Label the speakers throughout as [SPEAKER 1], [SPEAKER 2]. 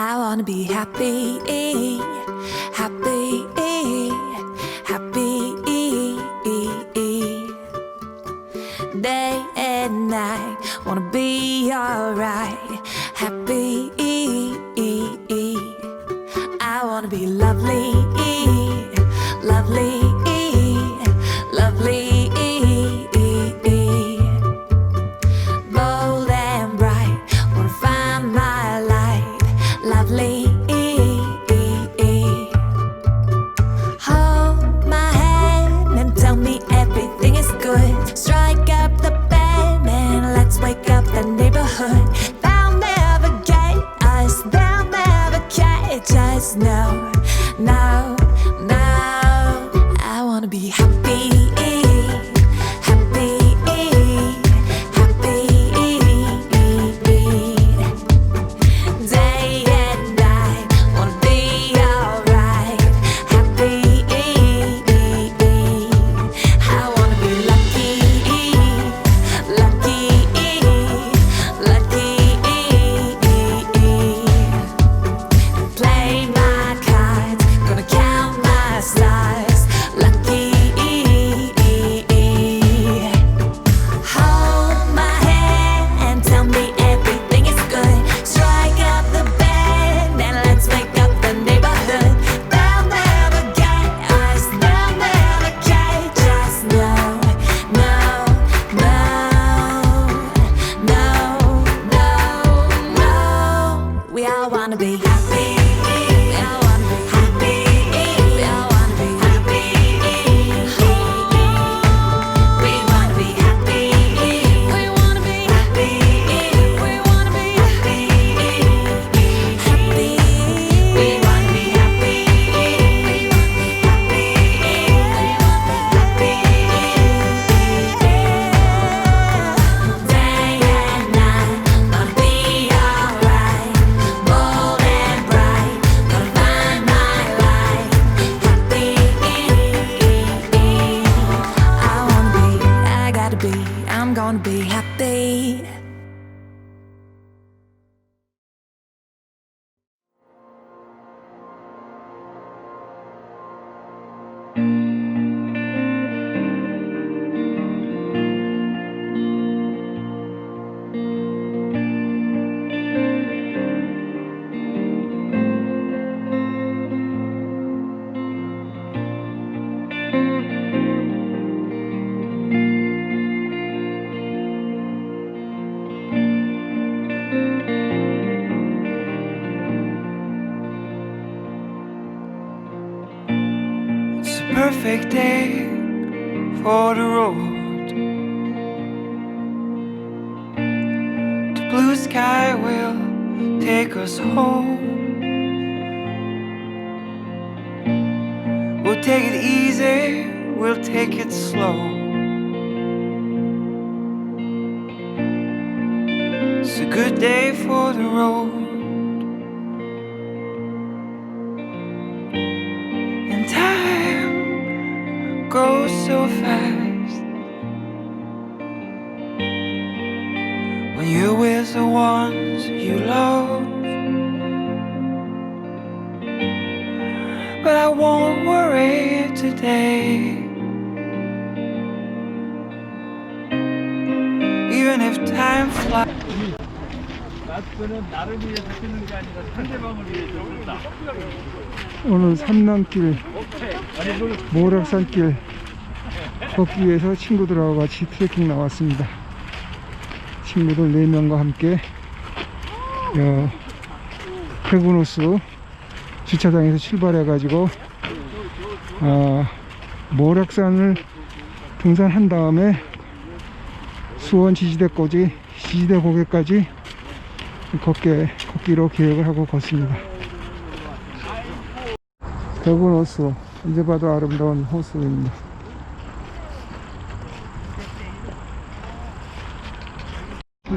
[SPEAKER 1] I wanna be happy, happy, happy. Day and night, wanna be alright, happy.
[SPEAKER 2] For the road. The blue sky will take us home. We'll take it easy, we'll take it slow. It's a good day for the road. Fast when you're with the ones you love. But I won't worry today. Even if time flies.
[SPEAKER 3] 오늘 삼남길 모락산길 걷기 위해서 친구들하고 같이 트레킹 나왔습니다. 친구들 4명과 함께 어, 페구노스 주차장에서 출발해 가지고 어, 모락산을 등산한 다음에 수원 지지대까지 지지대 고개까지 걷게 걷기로 계획을 하고 걷습니다. 호수 언제 봐도 아름다운 호수입니다.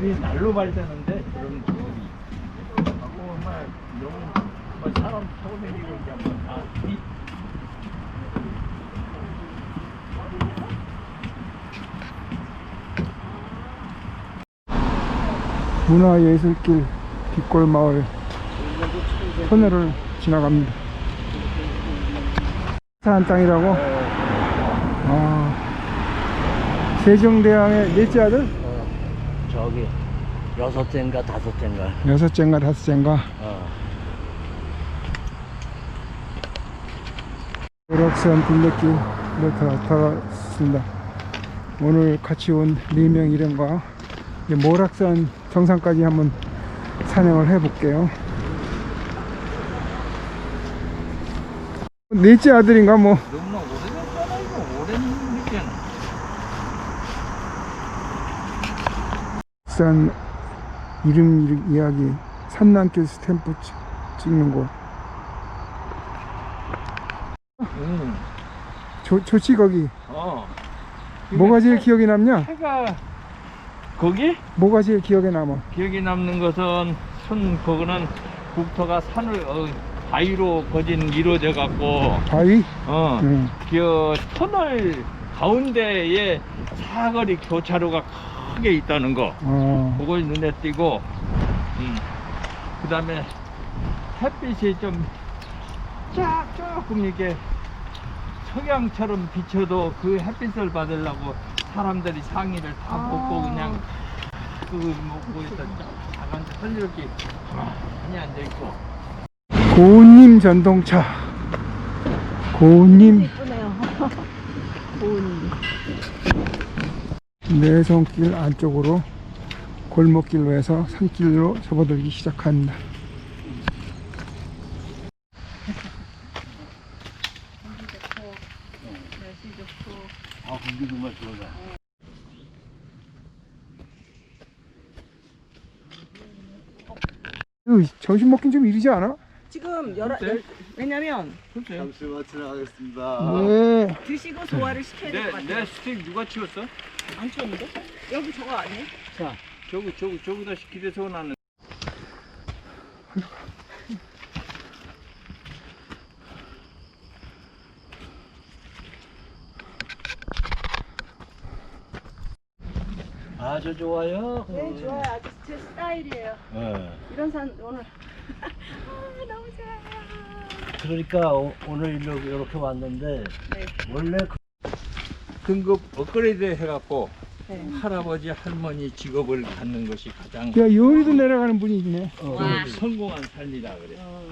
[SPEAKER 4] 길이 날로 발되는데 그런 길이 하고 막 너무 막 사람 타고 다니고 이게 막다
[SPEAKER 3] 문화예술길 뒷골마을 터널을 지나갑니다. 산 땅이라고? 아, 세종대왕의 넷째 아들?
[SPEAKER 5] 저기 여섯째인가 다섯째인가
[SPEAKER 3] 여섯째인가 다섯째인가?
[SPEAKER 5] 어.
[SPEAKER 3] 오락산 둘레길로 다 달았습니다. 오늘 같이 온네명 일행과 이제 모락산 정상까지 한번 산행을 해볼게요. 넷째 아들인가 뭐
[SPEAKER 4] 너무나 오래됐잖아 이거 오랜 일이잖아
[SPEAKER 3] 산 이름 이야기 산남길 스탬프 찍- 찍는 곳
[SPEAKER 4] 응.
[SPEAKER 3] 좋, 좋지 거기
[SPEAKER 4] 어
[SPEAKER 3] 뭐가 제일 기억에 남냐?
[SPEAKER 4] 해가 거기
[SPEAKER 3] 뭐가 제일 기억에 남아?
[SPEAKER 4] 기억에 남는 것은 손 그거는 국토가 산을 어, 바위로 거진 이루어져 갖고
[SPEAKER 3] 바위?
[SPEAKER 4] 어,
[SPEAKER 3] 응.
[SPEAKER 4] 그 터널 가운데에 사거리 교차로가 크게 있다는 거.
[SPEAKER 3] 어,
[SPEAKER 4] 그걸 눈에 띄고 음. 그 다음에 햇빛이 좀 쫙 조금 이렇게 석양처럼 비쳐도 그 햇빛을 받으려고 사람들이 상의를 다 벗고 그냥 그 먹고 있다 작은 설리렇게 많이 앉아있고.
[SPEAKER 3] 고운님 전동차. 고운님 내성길 안쪽으로 골목길로 해서 산길로 접어들기 시작한다
[SPEAKER 5] 아 공기 정말 좋아
[SPEAKER 3] 으이, 점심 먹긴 좀 이르지 않아?
[SPEAKER 6] 지금 열아 열, 왜냐면
[SPEAKER 5] 잠시만 지나가겠습니다
[SPEAKER 3] 네
[SPEAKER 6] 드시고 소화를 시켜야 될 것
[SPEAKER 4] 내,
[SPEAKER 6] 같아요.
[SPEAKER 4] 내 스틱 누가 치웠어?
[SPEAKER 6] 안 추웠는데? 여기 저거 아니에요?
[SPEAKER 4] 자 저기 저기 저기다 기대서 나는
[SPEAKER 5] 아주 좋아요
[SPEAKER 6] 네 좋아요. 아주 제 스타일이에요.
[SPEAKER 5] 예.
[SPEAKER 6] 이런 산 오늘 아, 너무 좋아요.
[SPEAKER 5] 그러니까 오, 오늘 이렇게, 이렇게 왔는데
[SPEAKER 6] 네.
[SPEAKER 5] 원래 그
[SPEAKER 4] 등급 업그레이드 해갖고
[SPEAKER 6] 네.
[SPEAKER 4] 할아버지 할머니 직업을 갖는 것이 가장
[SPEAKER 3] 야 여기도 내려가는 분이 있네
[SPEAKER 4] 어,
[SPEAKER 6] 와.
[SPEAKER 4] 성공한 삶이다 그래.
[SPEAKER 6] 어,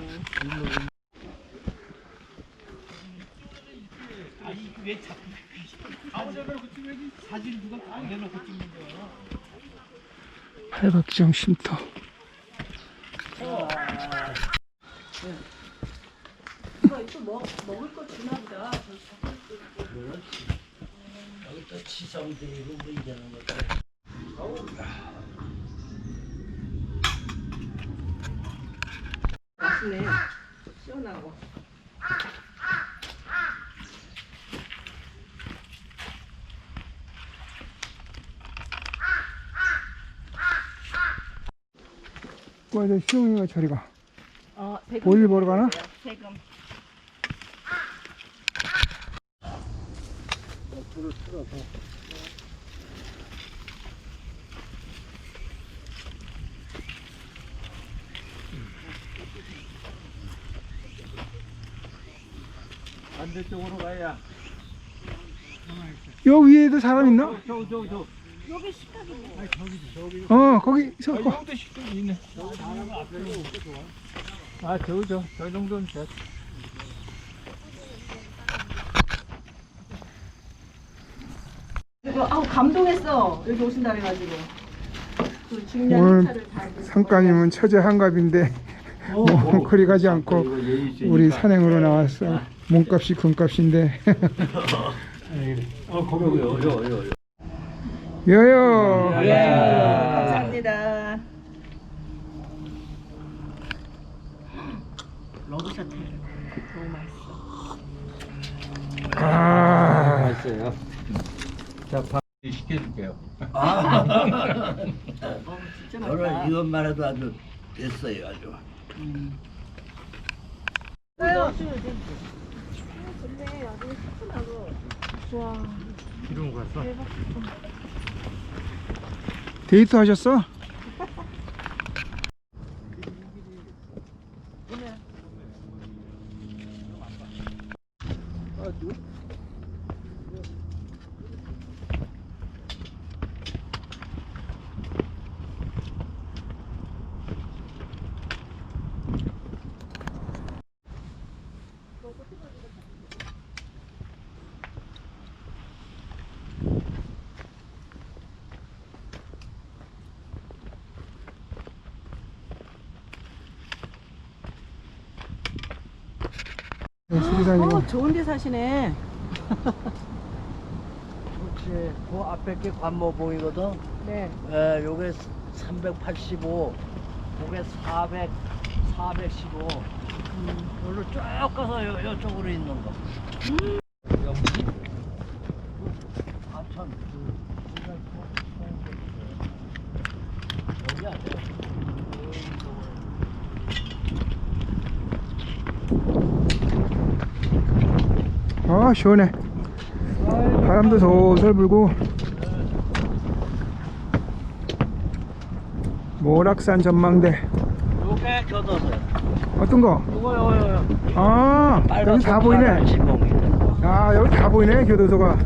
[SPEAKER 3] 팔각정 쉼터
[SPEAKER 6] 이거 또 먹, 먹을 거 주나 보다.
[SPEAKER 5] 여기 또뭐 이러는 것도
[SPEAKER 6] 맛있네. 시원하고.
[SPEAKER 3] 와저 시용이가 저리 가
[SPEAKER 6] 어, 세금 뭘좀
[SPEAKER 3] 보러 가나?
[SPEAKER 6] 주세 요. 세금.
[SPEAKER 4] 반대쪽으로 가야.
[SPEAKER 3] 여기 위에도 사람 있나?
[SPEAKER 4] 저, 저, 저.
[SPEAKER 6] 여기 식탁이네.
[SPEAKER 3] 어 거기 서
[SPEAKER 4] 아, 이 정도 식당이 있네. 아, 저, 저, 저 정도는 됐.
[SPEAKER 6] 그리고 아우 감동했어. 여기 오신다 그래가지고. 그 중요한
[SPEAKER 3] 오늘 상가님은 처제 한갑인데 뭐 그리 가지 않고 우리 산행으로 나왔어 몸값이 금값인데
[SPEAKER 4] 어, 거기, 요, 요, 요.
[SPEAKER 3] 여여
[SPEAKER 6] 감사합니다. 러브샷 해. 너무 맛있어.
[SPEAKER 3] 아
[SPEAKER 4] 맛있어요. 자, 밥 시켜줄게요.
[SPEAKER 6] 어, 진짜
[SPEAKER 5] 오늘
[SPEAKER 6] 맛있다.
[SPEAKER 5] 이것만 해도 아주 됐어요 아주.
[SPEAKER 4] 이런 거 갔어?
[SPEAKER 3] 데이트 하셨어? 네, 수리산이고
[SPEAKER 6] 어, 좋은 데 사시네.
[SPEAKER 5] 그렇지. 그 앞에 게 관모 보이거든.
[SPEAKER 6] 네.
[SPEAKER 5] 에, 요게 385, 요게 400, 415. 음, 여기로 쭉 가서 요, 요쪽으로 있는 거. 여기. 아천. 여기 아니야.
[SPEAKER 3] 아 시원해 바람도 솔솔 불고 모락산 전망대
[SPEAKER 5] 요게 교도소.
[SPEAKER 3] 어떤 거?
[SPEAKER 5] 요거, 요거, 요거.
[SPEAKER 3] 아 여기 다 보이네. 아 여기 다 보이네 교도소가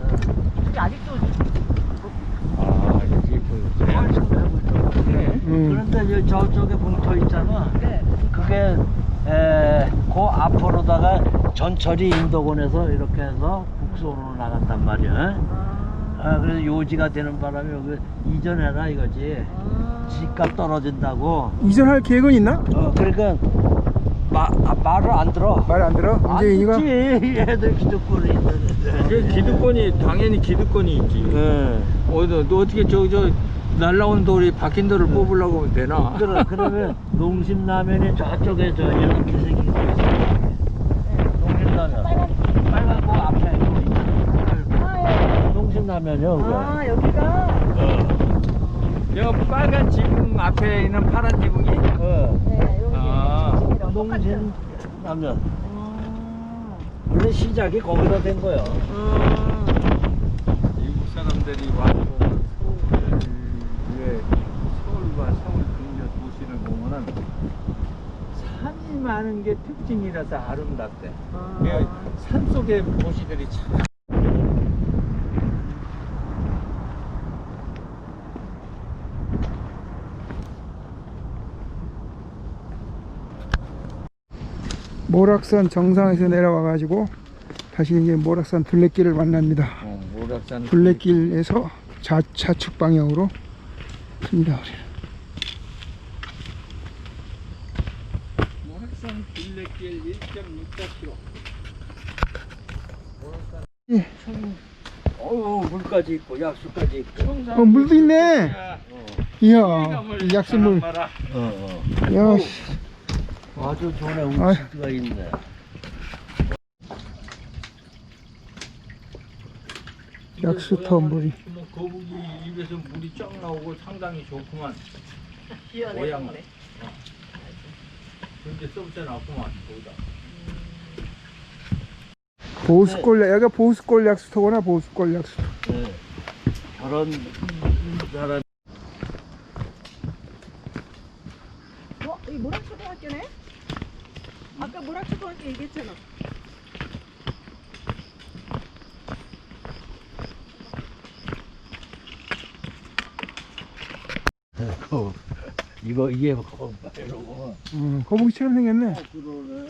[SPEAKER 6] 이게 아직도
[SPEAKER 4] 아 여기 그
[SPEAKER 3] 음.
[SPEAKER 5] 그런데 여- 저쪽에 봉터 있잖아.
[SPEAKER 6] 네.
[SPEAKER 5] 그게 에, 그 앞으로다가 전철이 인도권에서 이렇게 해서 북소로 나간단 말이야. 아, 그래서 요지가 되는 바람에 여기 이전해라 이거지. 집값 떨어진다고.
[SPEAKER 3] 이전할 계획은 있나?
[SPEAKER 5] 어, 그러니까 마, 아, 말을 안 들어.
[SPEAKER 3] 말 안 들어?
[SPEAKER 5] 안
[SPEAKER 3] 이재인이가?
[SPEAKER 5] 듣지. 애들 기득권이 있는데.
[SPEAKER 4] 그 기득권이 당연히 기득권이 있지.
[SPEAKER 5] 예.
[SPEAKER 4] 어, 너, 너 어떻게 저, 저, 날라온 돌이 박힌 돌을 뽑으려고 하면 되나?
[SPEAKER 5] 그러면 농심라면이 저쪽에 저 이렇게 생긴 거 있어. 농심라면. 빨간 거 앞에 거 있잖아. 농심라면이요, 그거.
[SPEAKER 6] 아, 여기가
[SPEAKER 4] 여 빨간 지붕 앞에 있는 파란 지붕이?
[SPEAKER 5] 어.
[SPEAKER 6] 네, 여기
[SPEAKER 4] 아,
[SPEAKER 6] 지금이랑 똑같은.
[SPEAKER 5] 농심라면.
[SPEAKER 6] 아.
[SPEAKER 5] 원래 시작이 거기서 된 거야.
[SPEAKER 6] 아.
[SPEAKER 4] 미국 사람들이 와서 왜 서울과 서울 근교 도시를 보면은 산이 많은 게 특징이라서 아름답대. 예, 산 속의 도시들이 참.
[SPEAKER 3] 모락산 정상에서 내려와 가지고 다시 이제 모락산 둘레길을 만납니다
[SPEAKER 4] 어, 모락산
[SPEAKER 3] 둘레길에서 좌, 좌측 방향으로 갑니다
[SPEAKER 4] 모락산 둘레길 1.64km.
[SPEAKER 5] 어우, 물까지 있고, 약수까지 있고.
[SPEAKER 3] 어 물도 있네 이야 이 약수물
[SPEAKER 5] 어, 어.
[SPEAKER 3] 야 씨.
[SPEAKER 5] 아주 좋네,
[SPEAKER 3] 아이.
[SPEAKER 5] 우치가 있네.
[SPEAKER 3] 약수터 물이
[SPEAKER 4] 뭐 거북이 입에서 물이 쫙 나오고 상당히 좋구만.
[SPEAKER 6] 시원해.
[SPEAKER 4] 모양은.
[SPEAKER 6] 좋네.
[SPEAKER 4] 그렇게 써붙여 놨구만 거기다.
[SPEAKER 3] 보수골 여기가 보수골 약수터구나 보수골 약수터
[SPEAKER 5] 네. 저런 사람
[SPEAKER 6] 어, 이 모락초등학교네? 아까 모락초등학교 얘기했잖아.
[SPEAKER 5] 이거 이게 뭐 이러고
[SPEAKER 3] 음, 거북이처럼 생겼네
[SPEAKER 5] 그러네.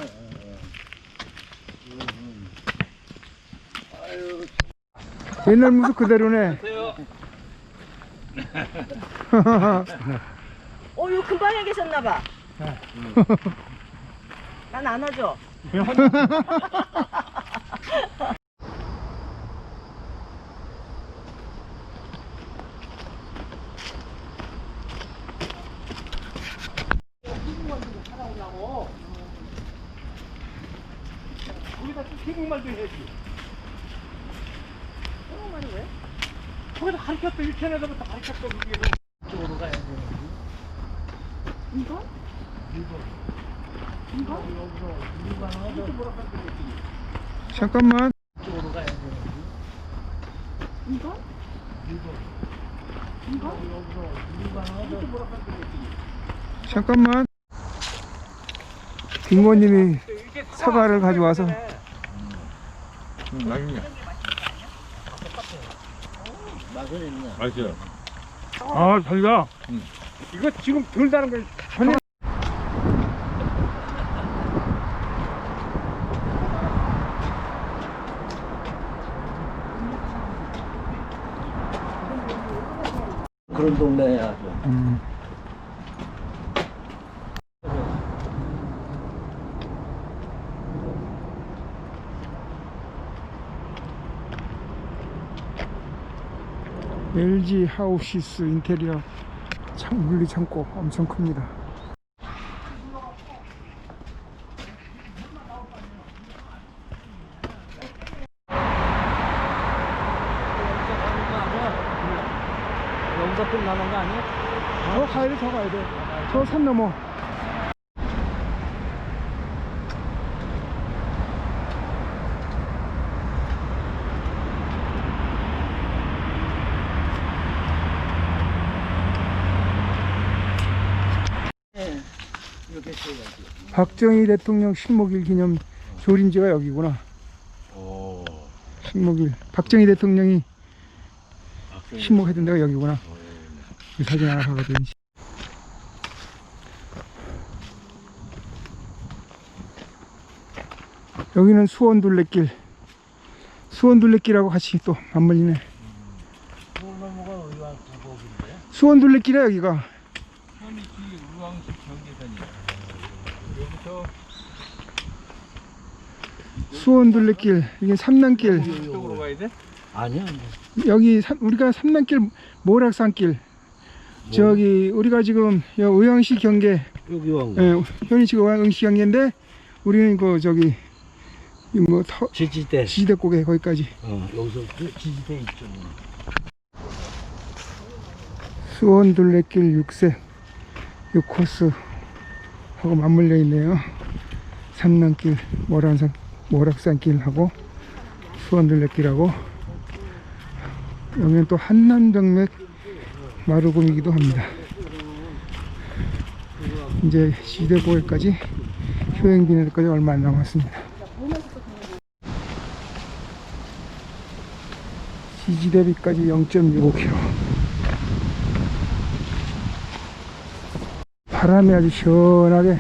[SPEAKER 3] 옛날 모습 그대로네
[SPEAKER 6] 어, 이거 금방에 계셨나봐. 난안 하죠?
[SPEAKER 4] 거기다 또 태국말도 해야지.
[SPEAKER 6] 왜?
[SPEAKER 4] 거기다 가르쳤어. 일편에서부터 가르쳤어. 그게.
[SPEAKER 5] 쪽으로 가야 돼.
[SPEAKER 6] 이거?
[SPEAKER 3] 잠깐만
[SPEAKER 5] 돼.
[SPEAKER 6] 이거?
[SPEAKER 3] 잠깐만 임원님이 사과를 가져와서
[SPEAKER 4] 음, 맛있네.
[SPEAKER 5] 맛은 있네.
[SPEAKER 4] 맛있어요.
[SPEAKER 3] 아 달다
[SPEAKER 4] 음.
[SPEAKER 3] 이거 지금 덜 다른 걸 전에
[SPEAKER 5] 그런 동네에 아주.
[SPEAKER 3] 음. LG 하우시스 인테리어 참 물리 창고 엄청 큽니다.
[SPEAKER 5] 여기서 끝나는 거 아니야?
[SPEAKER 3] 돼, 더 가야 돼. 저 산 넘어. 박정희 대통령 신목일 기념 조림지가 여기구나.
[SPEAKER 5] 오.
[SPEAKER 3] 신목일. 박정희 대통령이 신목했던 데가 여기구나. 이 사진 하나 가거든. 여기는 수원 둘레길. 수원 둘레길하고 같이 또 맞물리네. 수원 둘레길이야 여기가. 수원 둘레길. 이게 삼남길.
[SPEAKER 4] 이쪽으로 가야 돼?
[SPEAKER 5] 아니야. 아니야.
[SPEAKER 3] 여기 삼- 우리가 삼남길 모락산길. 저기 우리가 지금 여 의왕시 경계
[SPEAKER 5] 여기 왕.
[SPEAKER 3] 예, 현희 씨가 의왕시 경계인데 우리는 그 저기 이뭐
[SPEAKER 5] 지지대.
[SPEAKER 3] 지지대곡에 거기까지
[SPEAKER 5] 어, 여기서 그 지지대 있죠.
[SPEAKER 3] 수원 둘레길 6세 6코스 하고 맞물려 있네요. 삼남길 모란산 모락산길하고 수원 둘레길하고 여기는 또 한남정맥 마루금이기도 합니다. 이제 지대고에까지 효행 비내까지 얼마 안 남았습니다. 지지대비까지 0.65km. 바람이 아주 시원하게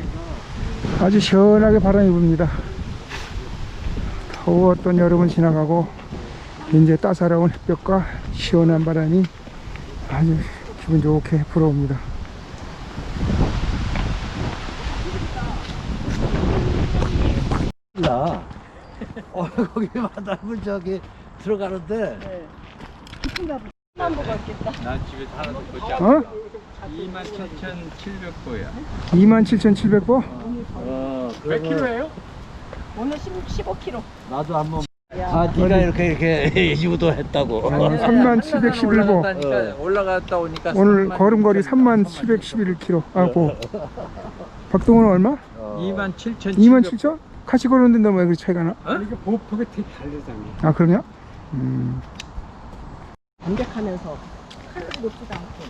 [SPEAKER 3] 아주 시원하게 바람이 붑니다. 더웠던 여름은 지나가고 이제 따사로운 햇볕과 시원한 바람이 아주 기분 좋게 불어옵니다.
[SPEAKER 5] 야. 어, 거기 바닥을 저기 들어가는데
[SPEAKER 6] 보고 있겠다.
[SPEAKER 4] 난 집에 하나 더 보자.
[SPEAKER 3] 어?
[SPEAKER 4] 27,700보야.
[SPEAKER 3] 27,700보?
[SPEAKER 5] 어,
[SPEAKER 4] 몇 킬로예요?
[SPEAKER 6] 오늘 10, 15kg.
[SPEAKER 5] 나도 한번 아, 네가 이렇게 이렇게 유도했다고.
[SPEAKER 3] 3711보.
[SPEAKER 4] 올라갔다니까 올라갔다 오니까
[SPEAKER 3] 오늘
[SPEAKER 4] 3만
[SPEAKER 3] 걸음걸이 3711km. 아, 고. 박동훈은 얼마?
[SPEAKER 4] 27,700.
[SPEAKER 3] 27,000? 같이 걸었는데 왜 그렇게 차이가 나?
[SPEAKER 4] 어?
[SPEAKER 7] 보폭이 되게 다르잖아.
[SPEAKER 3] 아, 그러냐? 음.
[SPEAKER 6] 담백하면서 칼로리 높지도 않고.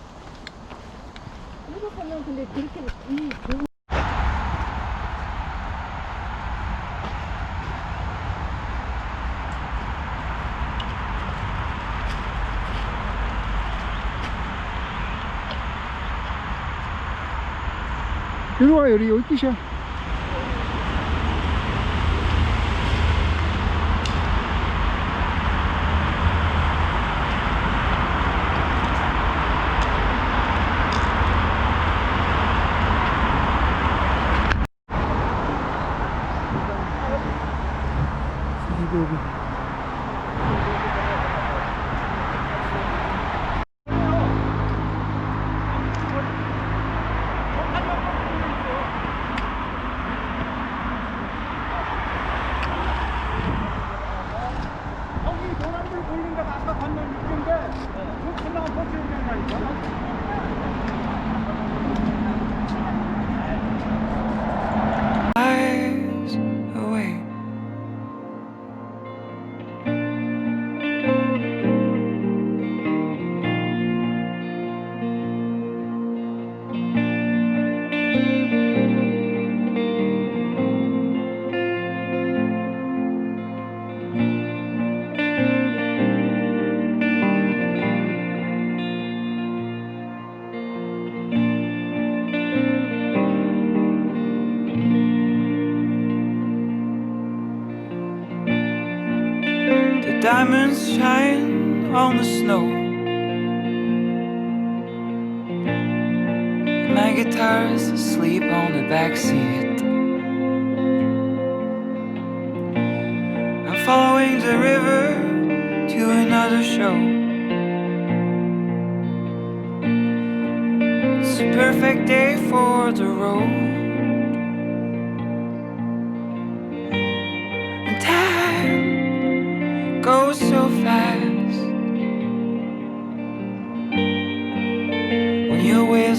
[SPEAKER 6] 행복하면 근데 그렇게 이 좋은
[SPEAKER 3] 이리 와, 여기, 여기 끝이야.
[SPEAKER 2] Diamonds shine on the snow. My guitar's asleep on the backseat. I'm following the river to another show. It's a perfect day for the road.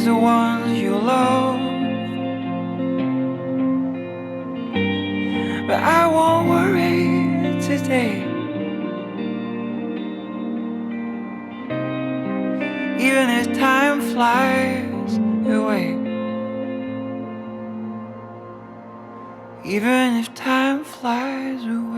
[SPEAKER 2] The ones you love. But I won't worry today. Even if time flies away. Even if time flies away.